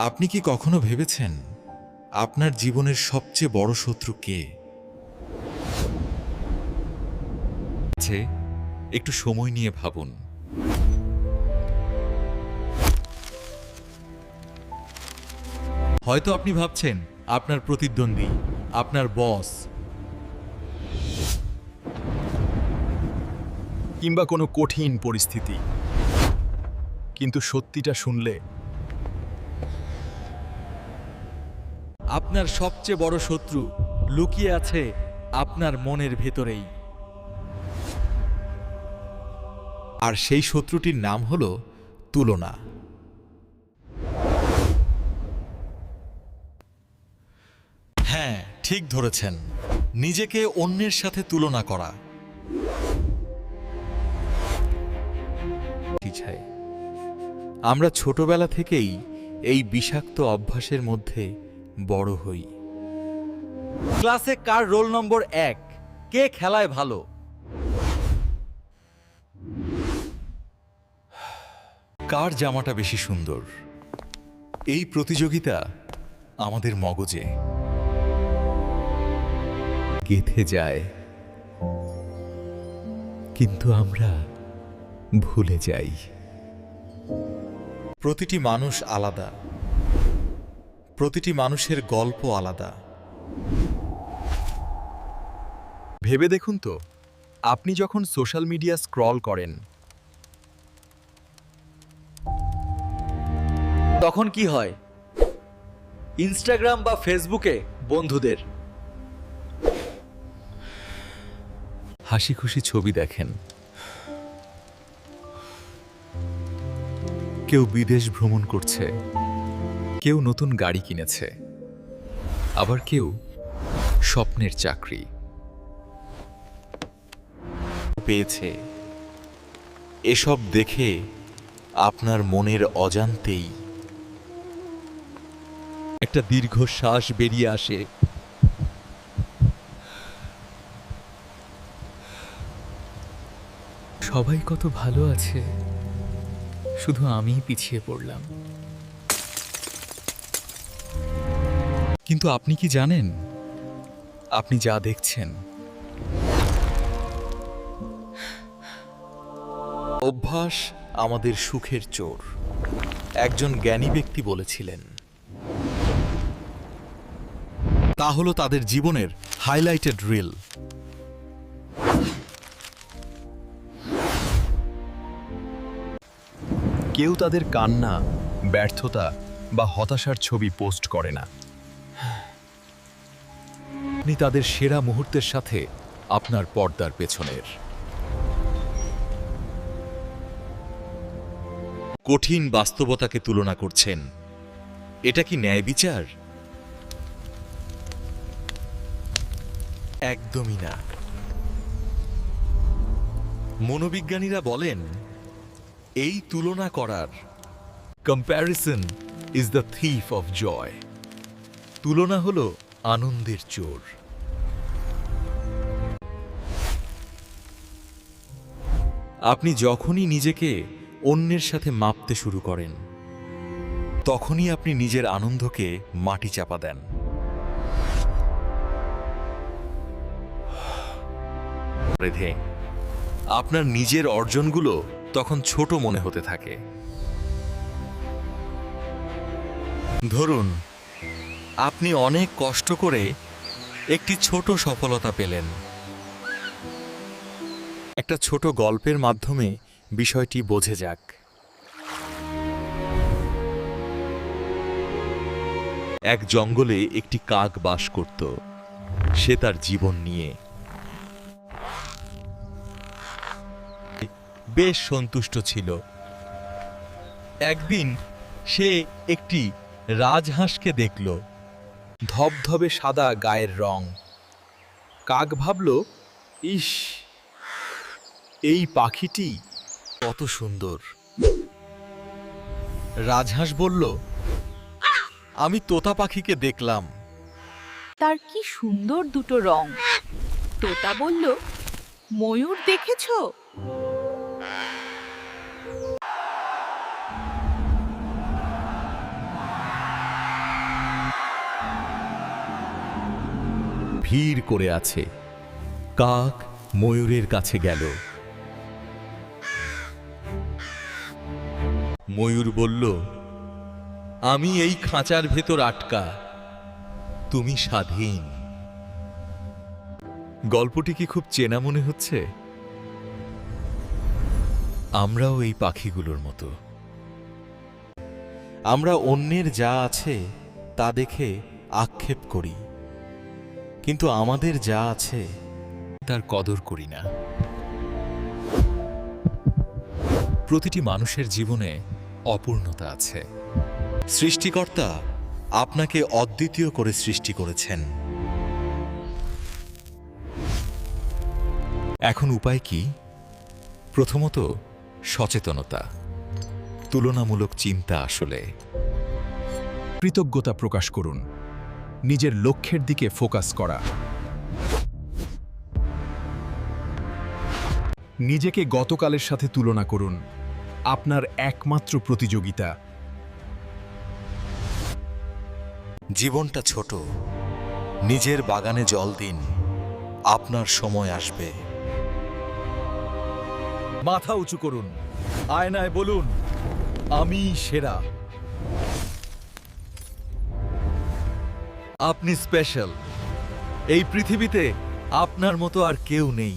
আপনি কি কখনো ভেবেছেন আপনার জীবনের সবচেয়ে বড় শত্রু কে? একটু সময় নিয়ে ভাবুন। হয়তো আপনি ভাবছেন আপনার প্রতিদ্বন্দ্বী, আপনার বস। কিংবা কোনো কঠিন পরিস্থিতি। কিন্তু সত্যিটা শুনলে আপনার সবচেয়ে বড় শত্রু লুকিয়ে আছে আপনার মনের ভেতরেই। আর সেই শত্রুটির নাম হল তুলনা। হ্যাঁ ঠিক ধরেছেন। নিজেকে অন্যের সাথে তুলনা করা। আমরা ছোটবেলা থেকেই এই বিষাক্ত অভ্যাসের মধ্যে বড় হই। ক্লাসে কার রোল নম্বর এক? কে খেলায় ভালো? কার জামাটা বেশি সুন্দর? এই প্রতিযোগিতা আমাদের মগজে। গেথে যায়। কিন্তু আমরা ভুলে যাই। প্রতিটি মানুষ আলাদা। প্রতিটি মানুষের গল্প আলাদা। ভেবে দেখুন তো, আপনি যখন সোশ্যাল মিডিয়া স্ক্রল করেন, তখন কি হয়? ইনস্টাগ্রাম বা ফেসবুকে বন্ধুদের। হাসি খুশি ছবি দেখেন। কেউ বিদেশ ভ্রমণ করছে। কেউ নতুন গাড়ি কিনেছে। আবার কেউ স্বপ্নের চাকরি। পেয়েছে। এসব দেখে আপনার মনের অজান্তেই একটা দীর্ঘ শ্বাস বেরিয়ে আসে। সবাই কত ভালো আছে। শুধু আমিই পিছিয়ে পড়লাম। কিন্তু আপনি কি জানেন? আপনি যা দেখছেন। অভ্যাস আমাদের সুখের চোর। একজন জ্ঞানী ব্যক্তি বলেছিলেন। তা হলো তাদের জীবনের হাইলাইটেড রিল কেউ তাদের কান্না, ব্যর্থতা বা হতাশার ছবি পোস্ট করে না। আপনি তাদের সেরা মুহূর্তের সাথে আপনার পর্দার পেছনের। কঠিন বাস্তবতাকে তুলনা করছেন। এটা কি ন্যায় বিচার? একদমই না। মনোবিজ্ঞানীরা বলেন, এই তুলনা করার comparison is the thief of joy তুলনা হলো আনন্দের চোর। আপনি যখনই নিজেকে অন্যের সাথে মাপতে শুরু করেন, তখনই আপনি নিজের আনন্দকে মাটি চাপা দেন। আপনার নিজের অর্জনগুলো তখন ছোট মনে হতে থাকে। ধরুন আপনি অনেক কষ্ট করে একটি ছোট সফলতা পেলেন। একটা ছোট গল্পের মাধ্যমে বিষয়টি বোঝে যাক। এক জঙ্গলে একটি কাক বাস করত। সে তার জীবন নিয়ে বেশ সন্তুষ্ট ছিল। একদিন সে একটি রাজহাঁসকে দেখল। ধবধবে সাদা গায়ের রং। কাক ভাবল, ইস, এই পাখিটি কত সুন্দর। রাজহাঁস বলল, আমি তোতা পাখিকে দেখলাম। তার কি সুন্দর দুটো রং। তোতা বলল, ময়ূর দেখেছ? ভিড় করে আছে। কাক ময়ূরের কাছে গেল। ময়ূর বলল, আমি এই খাঁচার ভেতর আটকা। তুমি স্বাধীন। গল্পটি কি খুব চেনা মনে হচ্ছে? আমরাও এই পাখিগুলোর মতো। আমরা অন্যের যা আছে তা দেখে আক্ষেপ করি। কিন্তু আমাদের যা আছে, তার কদর করি না। প্রতিটি মানুষের জীবনে অপূর্ণতা আছে। সৃষ্টিকর্তা আপনাকে অদ্বিতীয় করে সৃষ্টি করেছেন। এখন উপায় কি? প্রথমত, সচেতনতা। তুলনামূলক চিন্তা আসলে। কৃতজ্ঞতা প্রকাশ করুন। নিজের লক্ষ্যের দিকে ফোকাস করা। নিজেকে গতকালের সাথে তুলনা করুন। আপনার একমাত্র প্রতিযোগিতা। জীবনটা ছোট। নিজের বাগানে জল দিন। আপনার সময় আসবে। মাথা উঁচু করুন। আয়নায় বলুন আমি সেরা। আপনি স্পেশাল এই পৃথিবীতে আপনার মতো আর কেউ নেই।